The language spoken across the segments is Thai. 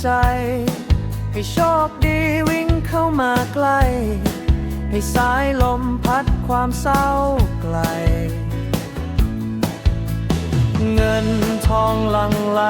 ใจ ให้โชคดีวิ่งเข้ามาใกล้ ให้สายลมพัดความเศร้าไกล เงินทองหลังไหล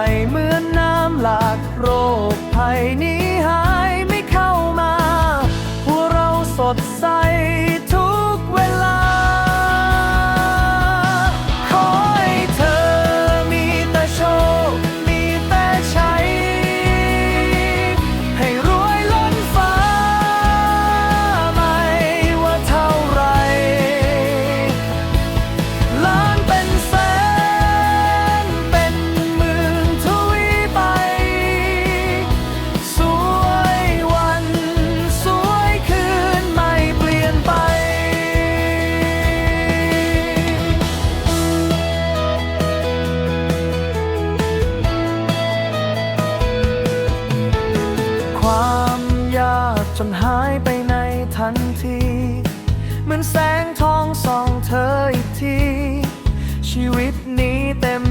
นหายไปในทันที เหมือนแสงทองส่องเธออีกที ชีวิตนี้เต็ม